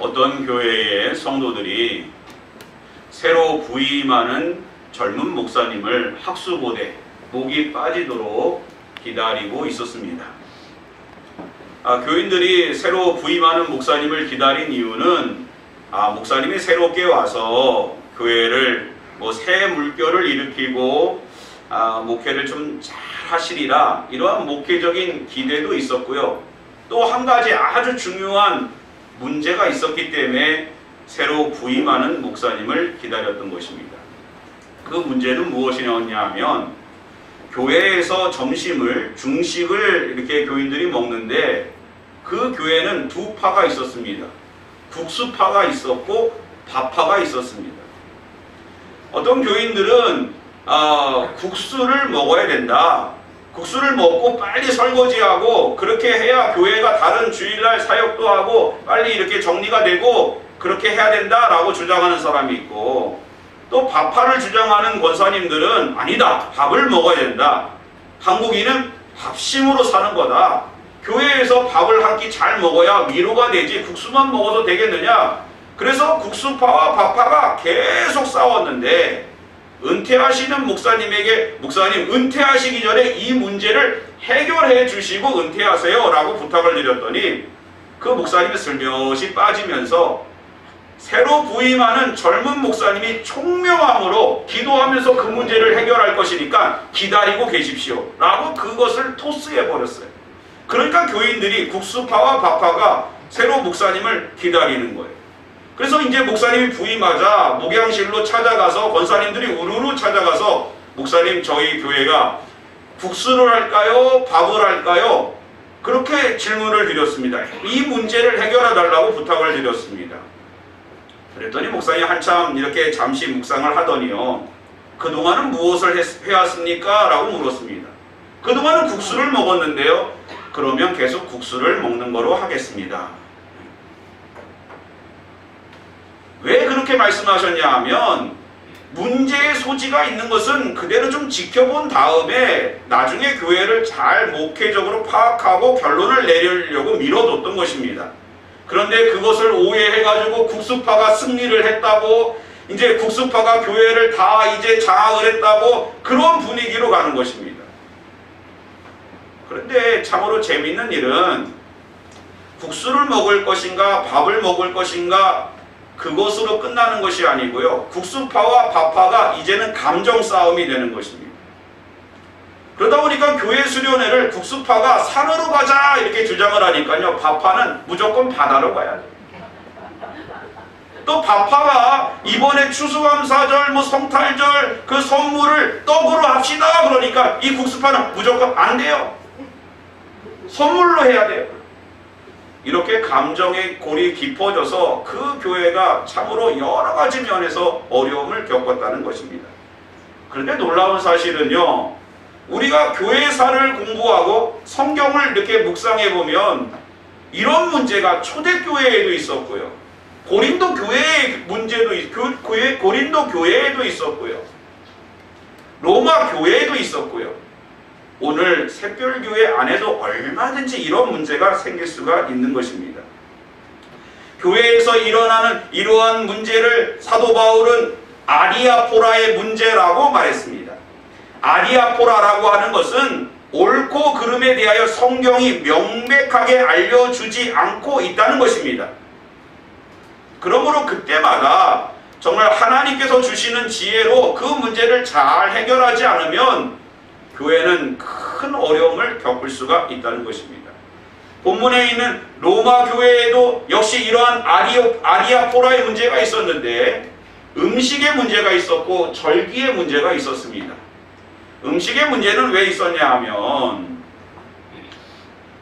어떤 교회의 성도들이 새로 부임하는 젊은 목사님을 학수고대 목이 빠지도록 기다리고 있었습니다. 아, 교인들이 새로 부임하는 목사님을 기다린 이유는 아, 목사님이 새롭게 와서 교회를 뭐 새 물결을 일으키고 아, 목회를 좀 잘 하시리라 이러한 목회적인 기대도 있었고요. 또 한 가지 아주 중요한 문제가 있었기 때문에 새로 부임하는 목사님을 기다렸던 것입니다. 그 문제는 무엇이냐 하면 교회에서 점심을 중식을 이렇게 교인들이 먹는데 그 교회는 두 파가 있었습니다. 국수파가 있었고 밥파가 있었습니다. 어떤 교인들은 아, 국수를 먹어야 된다. 국수를 먹고 빨리 설거지하고 그렇게 해야 교회가 다른 주일날 사역도 하고 빨리 이렇게 정리가 되고 그렇게 해야 된다라고 주장하는 사람이 있고 또 밥파를 주장하는 권사님들은 아니다. 밥을 먹어야 된다. 한국인은 밥심으로 사는 거다. 교회에서 밥을 한 끼 잘 먹어야 위로가 되지 국수만 먹어도 되겠느냐? 그래서 국수파와 밥파가 계속 싸웠는데 은퇴하시는 목사님에게 목사님 은퇴하시기 전에 이 문제를 해결해 주시고 은퇴하세요 라고 부탁을 드렸더니 그 목사님이 슬며시 빠지면서 새로 부임하는 젊은 목사님이 총명함으로 기도하면서 그 문제를 해결할 것이니까 기다리고 계십시오 라고 그것을 토스해 버렸어요. 그러니까 교인들이 국수파와 밥파가 새로 목사님을 기다리는 거예요 그래서 이제 목사님이 부임하자 목양실로 찾아가서 권사님들이 우르르 찾아가서 목사님 저희 교회가 국수를 할까요? 밥을 할까요? 그렇게 질문을 드렸습니다. 이 문제를 해결해 달라고 부탁을 드렸습니다. 그랬더니 목사님 한참 이렇게 잠시 묵상을 하더니요. 그동안은 무엇을 했- 해왔습니까? 라고 물었습니다. 그동안은 국수를 먹었는데요. 그러면 계속 국수를 먹는 거로 하겠습니다. 왜 그렇게 말씀하셨냐 하면 문제의 소지가 있는 것은 그대로 좀 지켜본 다음에 나중에 교회를 잘 목회적으로 파악하고 결론을 내리려고 밀어뒀던 것입니다. 그런데 그것을 오해해가지고 국수파가 승리를 했다고 이제 국수파가 교회를 다 이제 장악을 했다고 그런 분위기로 가는 것입니다. 그런데 참으로 재밌는 일은 국수를 먹을 것인가 밥을 먹을 것인가 그것으로 끝나는 것이 아니고요. 국수파와 밥파가 이제는 감정 싸움이 되는 것입니다. 그러다 보니까 교회 수련회를 국수파가 산으로 가자 이렇게 주장을 하니까요. 밥파는 무조건 바다로 가야 돼요. 또 밥파가 이번에 추수감사절, 뭐 성탈절 그 선물을 떡으로 합시다 그러니까 이 국수파는 무조건 안 돼요. 선물로 해야 돼요. 이렇게 감정의 골이 깊어져서 그 교회가 참으로 여러 가지 면에서 어려움을 겪었다는 것입니다. 그런데 놀라운 사실은요, 우리가 교회사를 공부하고 성경을 이렇게 묵상해 보면 이런 문제가 초대교회에도 있었고요. 고린도 교회의 문제도 교회, 고린도 교회에도 있었고요. 로마 교회에도 있었고요. 오늘 샛별교회 안에도 얼마든지 이런 문제가 생길 수가 있는 것입니다. 교회에서 일어나는 이러한 문제를 사도 바울은 아리아포라의 문제라고 말했습니다. 아리아포라라고 하는 것은 옳고 그름에 대하여 성경이 명백하게 알려주지 않고 있다는 것입니다. 그러므로 그때마다 정말 하나님께서 주시는 지혜로 그 문제를 잘 해결하지 않으면 교회는 큰 어려움을 겪을 수가 있다는 것입니다. 본문에 있는 로마 교회에도 역시 이러한 아리오, 아리아포라의 문제가 있었는데 음식의 문제가 있었고 절기의 문제가 있었습니다. 음식의 문제는 왜 있었냐 하면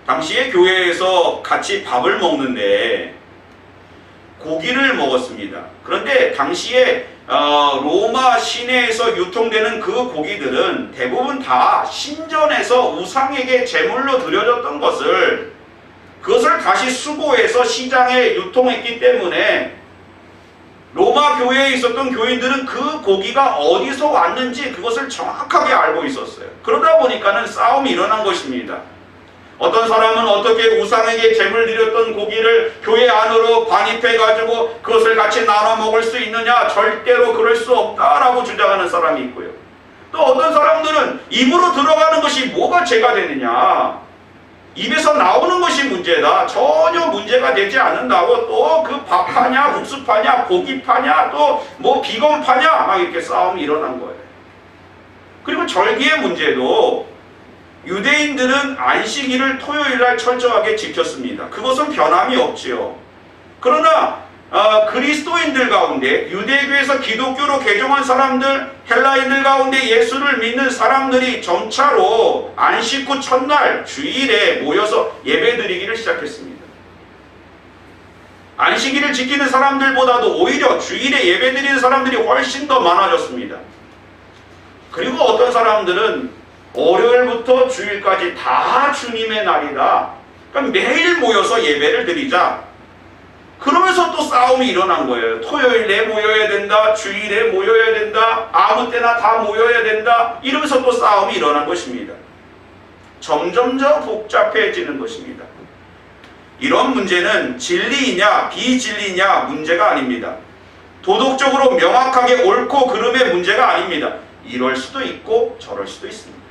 당시에 교회에서 같이 밥을 먹는데 고기를 먹었습니다. 그런데 당시에 어, 로마 시내에서 유통되는 그 고기들은 대부분 다 신전에서 우상에게 제물로 드려졌던 것을 그것을 다시 수거해서 시장에 유통했기 때문에 로마 교회에 있었던 교인들은 그 고기가 어디서 왔는지 그것을 정확하게 알고 있었어요. 그러다 보니까는 싸움이 일어난 것입니다. 어떤 사람은 어떻게 우상에게 제물 드렸던 고기를 교회 안으로 반입해 가지고 그것을 같이 나눠 먹을 수 있느냐? 절대로 그럴 수 없다라고 주장하는 사람이 있고요. 또 어떤 사람들은 입으로 들어가는 것이 뭐가 죄가 되느냐? 입에서 나오는 것이 문제다. 전혀 문제가 되지 않는다고 또 그 밥파냐, 국수파냐, 고기파냐, 또 뭐 비건파냐 막 이렇게 싸움이 일어난 거예요. 그리고 절기의 문제도 유대인들은 안식일을 토요일 날 철저하게 지켰습니다. 그것은 변함이 없지요. 그러나 어, 그리스도인들 가운데 유대교에서 기독교로 개종한 사람들, 헬라인들 가운데 예수를 믿는 사람들이 점차로 안식 후 첫날 주일에 모여서 예배드리기를 시작했습니다. 안식일을 지키는 사람들보다도 오히려 주일에 예배드리는 사람들이 훨씬 더 많아졌습니다. 그리고 어떤 사람들은 월요일부터 주일까지 다 주님의 날이다. 그럼 매일 모여서 예배를 드리자. 그러면서 또 싸움이 일어난 거예요. 토요일에 모여야 된다. 주일에 모여야 된다. 아무 때나 다 모여야 된다. 이러면서 또 싸움이 일어난 것입니다. 점점 더 복잡해지는 것입니다. 이런 문제는 진리이냐 비진리냐 문제가 아닙니다. 도덕적으로 명확하게 옳고 그름의 문제가 아닙니다. 이럴 수도 있고 저럴 수도 있습니다.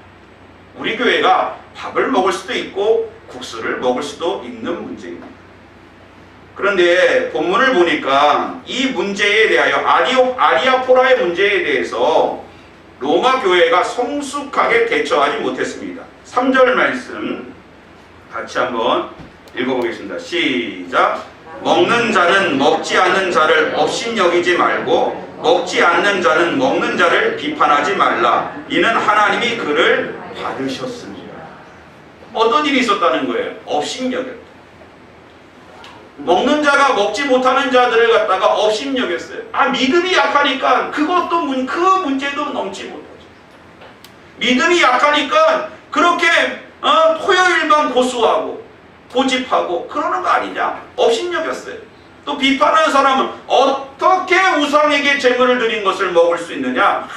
우리 교회가 밥을 먹을 수도 있고 국수를 먹을 수도 있는 문제입니다. 그런데 본문을 보니까 이 문제에 대하여 아리오, 아리아포라의 문제에 대해서 로마 교회가 성숙하게 대처하지 못했습니다. 3절 말씀 같이 한번 읽어보겠습니다. 시작. 먹는 자는 먹지 않는 자를 업신여기지 말고 먹지 않는 자는 먹는 자를 비판하지 말라. 이는 하나님이 그를 받으셨습니다. 어떤 일이 있었다는 거예요? 업신여겼다. 먹는 자가 먹지 못하는 자들을 갖다가 업신여겼어요. 아 믿음이 약하니까 그것도 문, 그 문제도 넘지 못하죠. 믿음이 약하니까 그렇게 어, 토요일만 고수하고 고집하고 그러는 거 아니냐? 업신여겼어요. 또 비판하는 사람은 어떻게 우상에게 제물을 드린 것을 먹을 수 있느냐?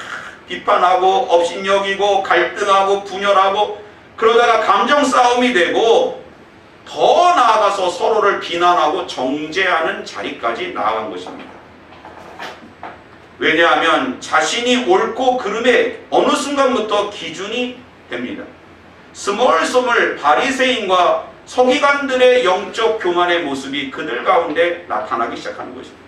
비판하고 업신여기고 갈등하고 분열하고 그러다가 감정 싸움이 되고 더 나아가서 서로를 비난하고 정죄하는 자리까지 나아간 것입니다. 왜냐하면 자신이 옳고 그름에 어느 순간부터 기준이 됩니다. 스멀스멀 바리새인과 서기관들의 영적 교만의 모습이 그들 가운데 나타나기 시작하는 것입니다.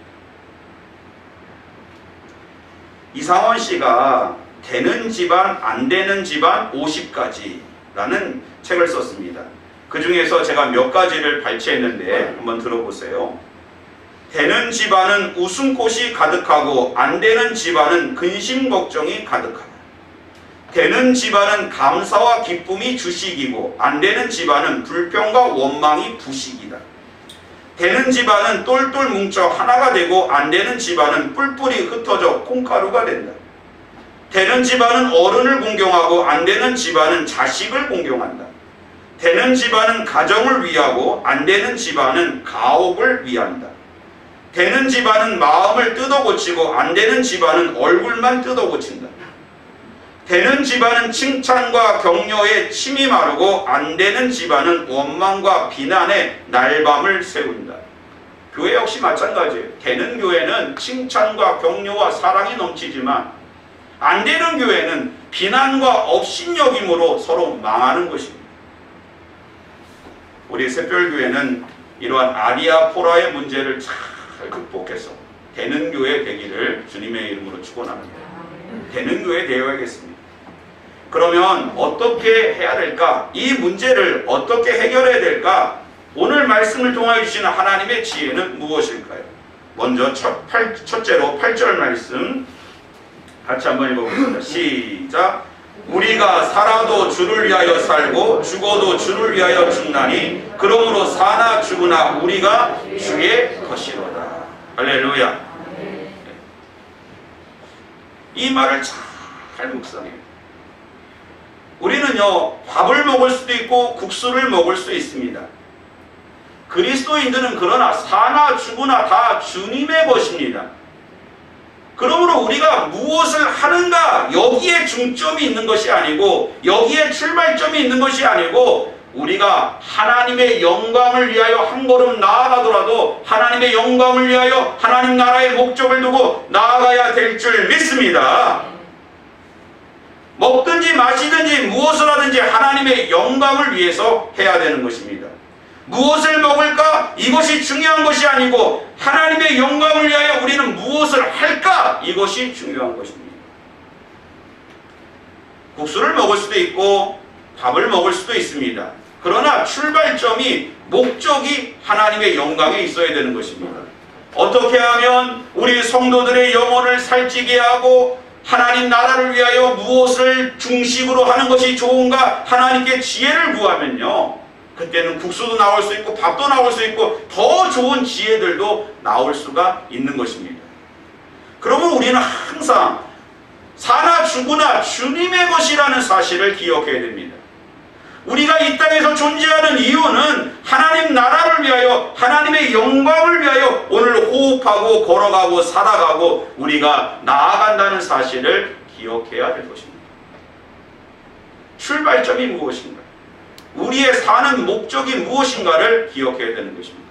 이상원 씨가 되는 집안, 안 되는 집안 50가지라는 책을 썼습니다. 그 중에서 제가 몇 가지를 발췌했는데 한번 들어보세요. 되는 집안은 웃음꽃이 가득하고 안 되는 집안은 근심 걱정이 가득하다. 되는 집안은 감사와 기쁨이 주식이고 안 되는 집안은 불평과 원망이 부식이다. 되는 집안은 똘똘 뭉쳐 하나가 되고 안 되는 집안은 뿔뿔이 흩어져 콩가루가 된다. 되는 집안은 어른을 공경하고 안 되는 집안은 자식을 공경한다. 되는 집안은 가정을 위하고 안 되는 집안은 가옥을 위한다. 되는 집안은 마음을 뜯어 고치고 안 되는 집안은 얼굴만 뜯어 고친다. 되는 집안은 칭찬과 격려에 침이 마르고 안 되는 집안은 원망과 비난에 날밤을 세운다. 교회 역시 마찬가지예요. 되는 교회는 칭찬과 격려와 사랑이 넘치지만 안 되는 교회는 비난과 업신여김으로 서로 망하는 것입니다. 우리 새별교회는 이러한 아리아포라의 문제를 잘 극복해서 되는 교회 되기를 주님의 이름으로 축원합니다. 되는 교회 되어야겠습니다. 그러면 어떻게 해야 될까? 이 문제를 어떻게 해결해야 될까? 오늘 말씀을 통하여 주시는 하나님의 지혜는 무엇일까요? 먼저 첫, 팔, 첫째로 8절 말씀 같이 한번 읽어보겠습니다. 시작. 우리가 살아도 주를 위하여 살고 죽어도 주를 위하여 죽나니 그러므로 사나 죽으나 우리가 주의 것이로다. 할렐루야. 이 말을 잘 묵상해요. 우리는요 밥을 먹을 수도 있고 국수를 먹을 수 있습니다. 그리스도인들은 그러나 사나 죽으나 다 주님의 것입니다. 그러므로 우리가 무엇을 하는가 여기에 중점이 있는 것이 아니고 여기에 출발점이 있는 것이 아니고 우리가 하나님의 영광을 위하여 한 걸음 나아가더라도 하나님의 영광을 위하여 하나님 나라의 목적을 두고 나아가야 될 줄 믿습니다. 먹든지 마시든지 무엇을 하든지 하나님의 영광을 위해서 해야 되는 것입니다. 무엇을 먹을까? 이것이 중요한 것이 아니고 하나님의 영광을 위하여 우리는 무엇을 할까? 이것이 중요한 것입니다. 국수를 먹을 수도 있고 밥을 먹을 수도 있습니다. 그러나 출발점이 목적이 하나님의 영광에 있어야 되는 것입니다. 어떻게 하면 우리 성도들의 영혼을 살찌게 하고 하나님 나라를 위하여 무엇을 중심으로 하는 것이 좋은가 하나님께 지혜를 구하면요. 그때는 국수도 나올 수 있고 밥도 나올 수 있고 더 좋은 지혜들도 나올 수가 있는 것입니다. 그러면 우리는 항상 사나 죽으나 주님의 것이라는 사실을 기억해야 됩니다. 우리가 이 땅에서 존재하는 이유는 하나님 나라를 위하여 하나님의 영광을 위하여 오늘 호흡하고 걸어가고 살아가고 우리가 나아간다는 사실을 기억해야 될 것입니다. 출발점이 무엇인가? 우리의 사는 목적이 무엇인가를 기억해야 되는 것입니다.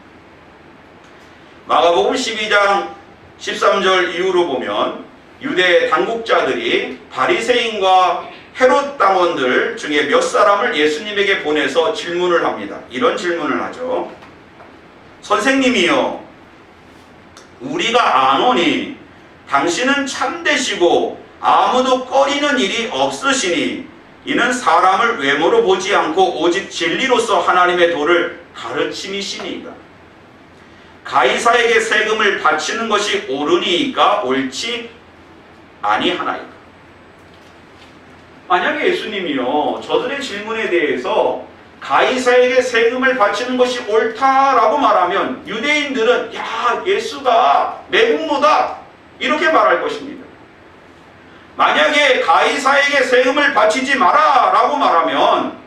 마가복음 12장 13절 이후로 보면 유대 당국자들이 바리새인과 헤롯 당원들 중에 몇 사람을 예수님에게 보내서 질문을 합니다. 이런 질문을 하죠. 선생님이요. 우리가 아노니 당신은 참되시고 아무도 꺼리는 일이 없으시니 이는 사람을 외모로 보지 않고 오직 진리로서 하나님의 도를 가르침이시니이다. 가이사에게 세금을 바치는 것이 옳으니까 옳지 아니하나이까. 만약에 예수님이요 저들의 질문에 대해서 가이사에게 세금을 바치는 것이 옳다라고 말하면 유대인들은 야 예수가 매국노다 이렇게 말할 것입니다. 만약에 가이사에게 세금을 바치지 마라라고 말하면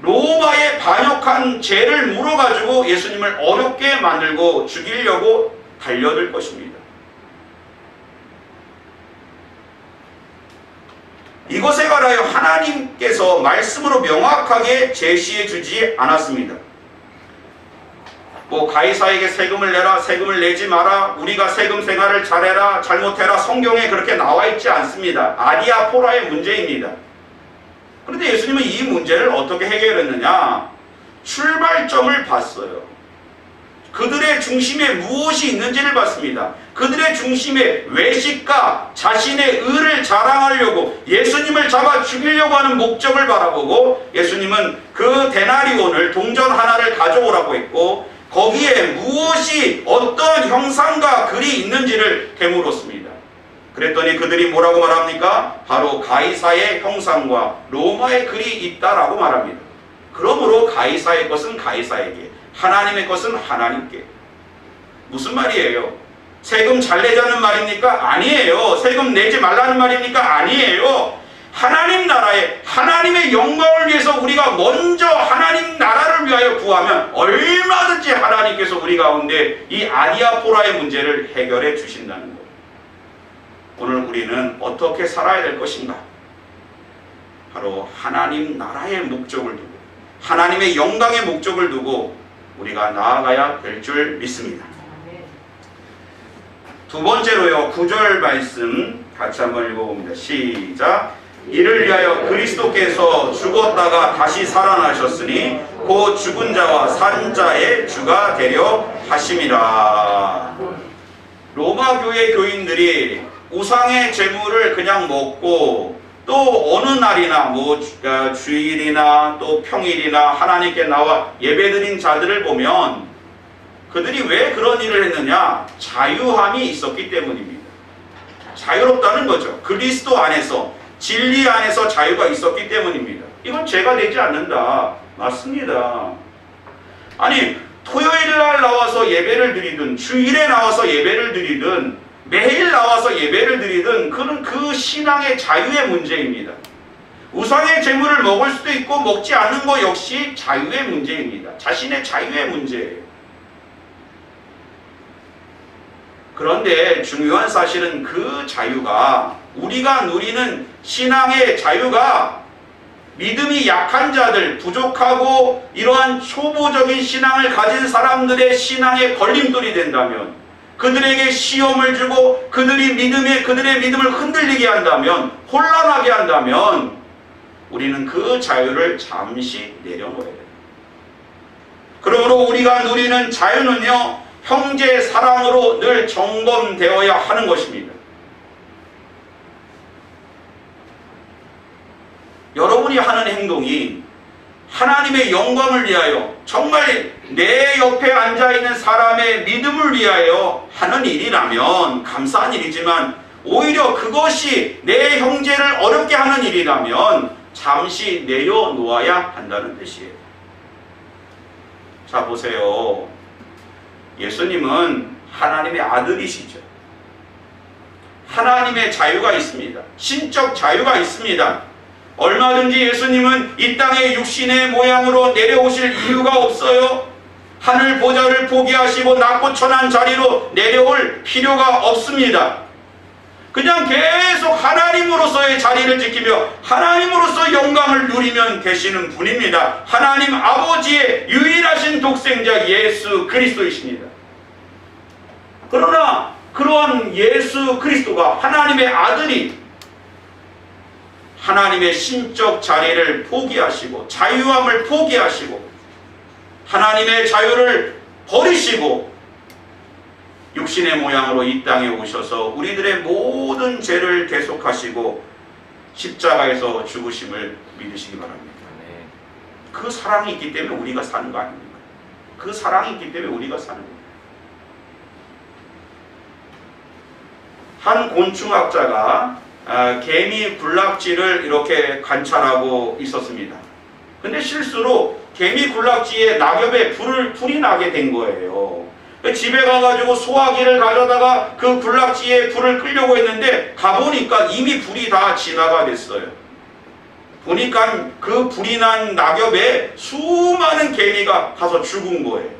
로마에 반역한 죄를 물어가지고 예수님을 어렵게 만들고 죽이려고 달려들 것입니다. 이것에 관하여 하나님께서 말씀으로 명확하게 제시해 주지 않았습니다. 뭐 가이사에게 세금을 내라, 세금을 내지 마라, 우리가 세금 생활을 잘해라, 잘못해라 성경에 그렇게 나와 있지 않습니다. 아디아포라의 문제입니다. 그런데 예수님은 이 문제를 어떻게 해결했느냐? 출발점을 봤어요. 그들의 중심에 무엇이 있는지를 봤습니다. 그들의 중심에 외식과 자신의 의를 자랑하려고 예수님을 잡아 죽이려고 하는 목적을 바라보고 예수님은 그 데나리온을 동전 하나를 가져오라고 했고 거기에 무엇이 어떤 형상과 글이 있는지를 되물었습니다. 그랬더니 그들이 뭐라고 말합니까? 바로 가이사의 형상과 로마의 글이 있다라고 말합니다. 그러므로 가이사의 것은 가이사에게 하나님의 것은 하나님께. 무슨 말이에요? 세금 잘 내자는 말입니까? 아니에요. 세금 내지 말라는 말입니까? 아니에요. 하나님 나라에 하나님의 영광을 위해서 우리가 먼저 하나님 나라를 위하여 구하면 얼마든지 하나님께서 우리 가운데 이 아디아포라의 문제를 해결해 주신다는 것. 오늘 우리는 어떻게 살아야 될 것인가? 바로 하나님 나라의 목적을 두고 하나님의 영광의 목적을 두고 우리가 나아가야 될 줄 믿습니다. 두 번째로요, 구절 말씀 같이 한번 읽어봅니다. 시작. 이를 위하여 그리스도께서 죽었다가 다시 살아나셨으니 곧 죽은 자와 산 자의 주가 되려 하심이라. 로마 교회 교인들이 우상의 재물을 그냥 먹고 또 어느 날이나 뭐 주- 어, 주일이나 또 평일이나 하나님께 나와 예배드린 자들을 보면 그들이 왜 그런 일을 했느냐? 자유함이 있었기 때문입니다. 자유롭다는 거죠. 그리스도 안에서 진리 안에서 자유가 있었기 때문입니다. 이건 죄가 되지 않는다. 맞습니다. 아니 토요일 날 나와서 예배를 드리든 주일에 나와서 예배를 드리든 매일 나와서 예배를 드리든 그는 그 신앙의 자유의 문제입니다. 우상의 재물을 먹을 수도 있고 먹지 않는 것 역시 자유의 문제입니다. 자신의 자유의 문제예요. 그런데 중요한 사실은 그 자유가 우리가 누리는 신앙의 자유가 믿음이 약한 자들, 부족하고 이러한 초보적인 신앙을 가진 사람들의 신앙의 걸림돌이 된다면 그들에게 시험을 주고 그들이 믿음에 그들의 믿음을 흔들리게 한다면 혼란하게 한다면 우리는 그 자유를 잠시 내려놓아야 돼요. 그러므로 우리가 누리는 자유는요 형제 사랑으로 늘 점검되어야 하는 것입니다. 여러분이 하는 행동이 하나님의 영광을 위하여 정말 내 옆에 앉아 있는 사람의 믿음을 위하여 하는 일이라면 감사한 일이지만 오히려 그것이 내 형제를 어렵게 하는 일이라면 잠시 내려놓아야 한다는 뜻이에요. 자 보세요. 예수님은 하나님의 아들이시죠. 하나님의 자유가 있습니다. 신적 자유가 있습니다. 얼마든지 예수님은 이 땅에 육신의 모양으로 내려오실 이유가 없어요. 하늘 보좌를 포기하시고 낮고 천한 자리로 내려올 필요가 없습니다. 그냥 계속 하나님으로서의 자리를 지키며 하나님으로서 영광을 누리면 되시는 분입니다. 하나님 아버지의 유일하신 독생자 예수 그리스도이십니다. 그러나 그러한 예수 그리스도가 하나님의 아들이 하나님의 신적 자리를 포기하시고 자유함을 포기하시고 하나님의 자유를 버리시고 육신의 모양으로 이 땅에 오셔서 우리들의 모든 죄를 계속하시고 십자가에서 죽으심을 믿으시기 바랍니다. 그 사랑이 있기 때문에 우리가 사는 거 아닙니까? 그 사랑이 있기 때문에 우리가 사는 거예요. 한 곤충학자가 아, 개미 군락지를 이렇게 관찰하고 있었습니다. 근데 실수로 개미 군락지에 낙엽에 불을, 불이 나게 된 거예요. 집에 가가지고 소화기를 가져다가 그 군락지에 불을 끄려고 했는데 가보니까 이미 불이 다 진화가 됐어요. 보니까 그 불이 난 낙엽에 수많은 개미가 가서 죽은 거예요.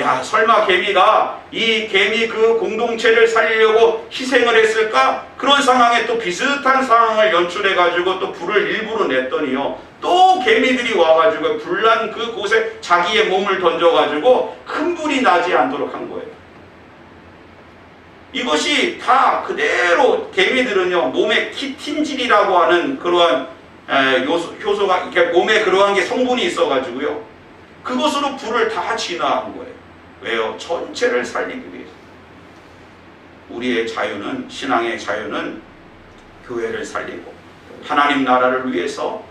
야, 설마 개미가 이 개미 그 공동체를 살리려고 희생을 했을까? 그런 상황에 또 비슷한 상황을 연출해 가지고 또 불을 일부러 냈더니요. 또 개미들이 와가지고 불난 그 곳에 자기의 몸을 던져가지고 큰 불이 나지 않도록 한 거예요. 이것이 다 그대로 개미들은요, 몸에 키틴질이라고 하는 그러한 에, 요소, 효소가, 이렇게 몸에 그러한 게 성분이 있어가지고요. 그것으로 불을 다 진화한 거예요. 왜요? 전체를 살리기 위해서. 우리의 자유는 신앙의 자유는 교회를 살리고 하나님 나라를 위해서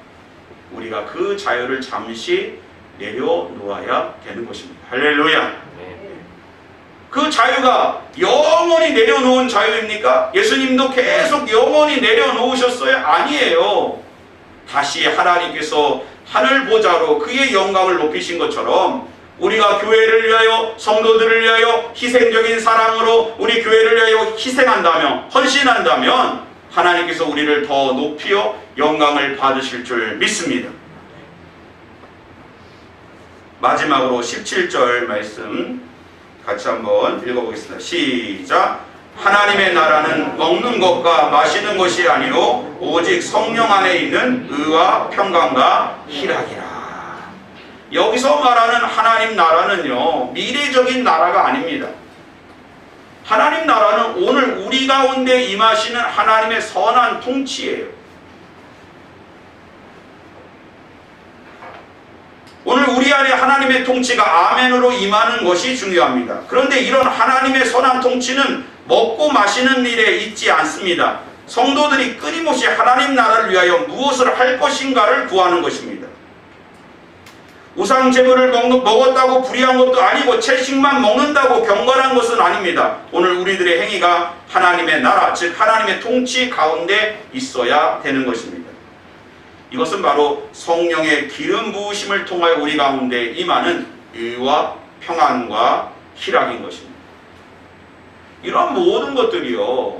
우리가 그 자유를 잠시 내려놓아야 되는 것입니다. 할렐루야. 그 자유가 영원히 내려놓은 자유입니까? 예수님도 계속 영원히 내려놓으셨어요? 아니에요. 다시 하나님께서 하늘 보좌로 그의 영광을 높이신 것처럼 우리가 교회를 위하여 성도들을 위하여 희생적인 사랑으로 우리 교회를 위하여 희생한다면 헌신한다면 하나님께서 우리를 더 높이어 영광을 받으실 줄 믿습니다. 마지막으로 17절 말씀 같이 한번 읽어보겠습니다. 시작. 하나님의 나라는 먹는 것과 마시는 것이 아니요 오직 성령 안에 있는 의와 평강과 희락이라. 여기서 말하는 하나님 나라는요, 미래적인 나라가 아닙니다. 하나님 나라는 오늘 우리 가운데 임하시는 하나님의 선한 통치예요. 오늘 우리 안에 하나님의 통치가 아멘으로 임하는 것이 중요합니다. 그런데 이런 하나님의 선한 통치는 먹고 마시는 일에 있지 않습니다. 성도들이 끊임없이 하나님 나라를 위하여 무엇을 할 것인가를 구하는 것입니다. 우상 제물을 먹었다고 불의한 것도 아니고 채식만 먹는다고 경건한 것은 아닙니다. 오늘 우리들의 행위가 하나님의 나라, 즉 하나님의 통치 가운데 있어야 되는 것입니다. 이것은 바로 성령의 기름 부으심을 통하여 우리 가운데 임하는 의와 평안과 희락인 것입니다. 이런 모든 것들이요.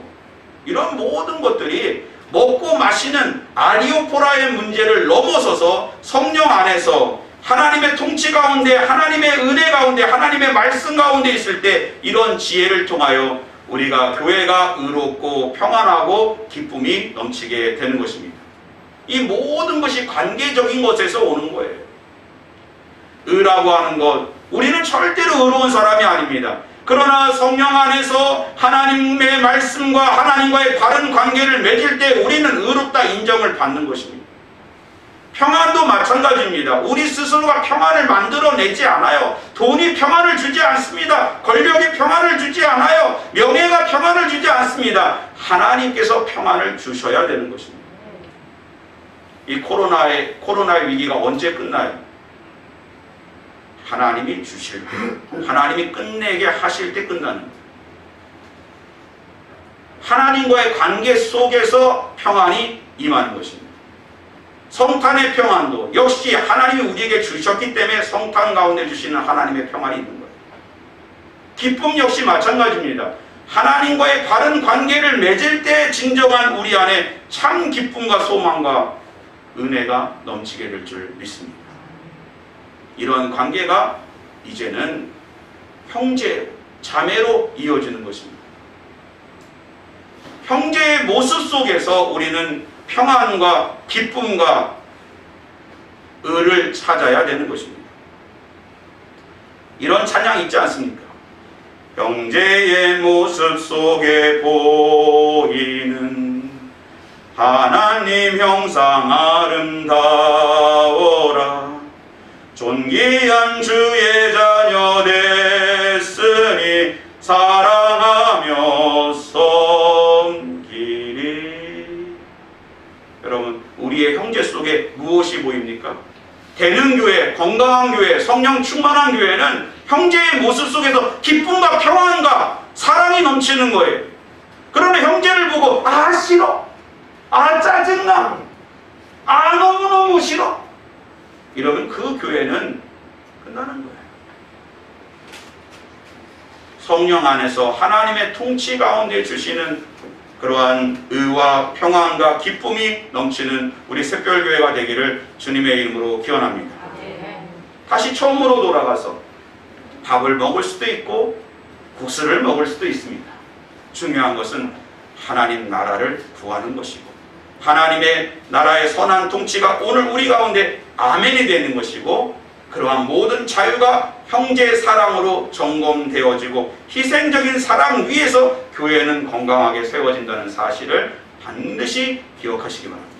이런 모든 것들이 먹고 마시는 아리오포라의 문제를 넘어서서 성령 안에서 하나님의 통치 가운데, 하나님의 은혜 가운데, 하나님의 말씀 가운데 있을 때 이런 지혜를 통하여 우리가 교회가 의롭고 평안하고 기쁨이 넘치게 되는 것입니다. 이 모든 것이 관계적인 것에서 오는 거예요. 의라고 하는 것, 우리는 절대로 의로운 사람이 아닙니다. 그러나 성령 안에서 하나님의 말씀과 하나님과의 바른 관계를 맺을 때 우리는 의롭다 인정을 받는 것입니다. 평안도 마찬가지입니다. 우리 스스로가 평안을 만들어내지 않아요. 돈이 평안을 주지 않습니다. 권력이 평안을 주지 않아요. 명예가 평안을 주지 않습니다. 하나님께서 평안을 주셔야 되는 것입니다. 이 코로나의 코로나의 위기가 언제 끝나요? 하나님이 주실 때, 하나님이 끝내게 하실 때 끝나는 거예요. 하나님과의 관계 속에서 평안이 임하는 것입니다. 성탄의 평안도 역시 하나님이 우리에게 주셨기 때문에 성탄 가운데 주시는 하나님의 평안이 있는 거예요. 기쁨 역시 마찬가지입니다. 하나님과의 바른 관계를 맺을 때 진정한 우리 안에 참 기쁨과 소망과 은혜가 넘치게 될 줄 믿습니다. 이러한 관계가 이제는 형제, 자매로 이어지는 것입니다. 형제의 모습 속에서 우리는 평안과 기쁨과 의를 찾아야 되는 것입니다. 이런 찬양 있지 않습니까? 형제의 모습 속에 보이는 하나님 형상 아름다워라 존귀한 주의 자녀 됐으니 사랑 무엇이 보입니까? 되는 교회, 건강한 교회, 성령 충만한 교회는 형제의 모습 속에서 기쁨과 평안과 사랑이 넘치는 거예요. 그러나 형제를 보고 아 싫어, 아 짜증나, 아 너무너무 싫어 이러면 그 교회는 끝나는 거예요. 성령 안에서 하나님의 통치 가운데 주시는 그러한 의와 평안과 기쁨이 넘치는 우리 샛별교회가 되기를 주님의 이름으로 기원합니다. 다시 처음으로 돌아가서 밥을 먹을 수도 있고 국수를 먹을 수도 있습니다. 중요한 것은 하나님 나라를 구하는 것이고 하나님의 나라의 선한 통치가 오늘 우리 가운데 아멘이 되는 것이고 그러한 모든 자유가 형제의 사랑으로 점검되어지고 희생적인 사랑 위에서 교회는 건강하게 세워진다는 사실을 반드시 기억하시기 바랍니다.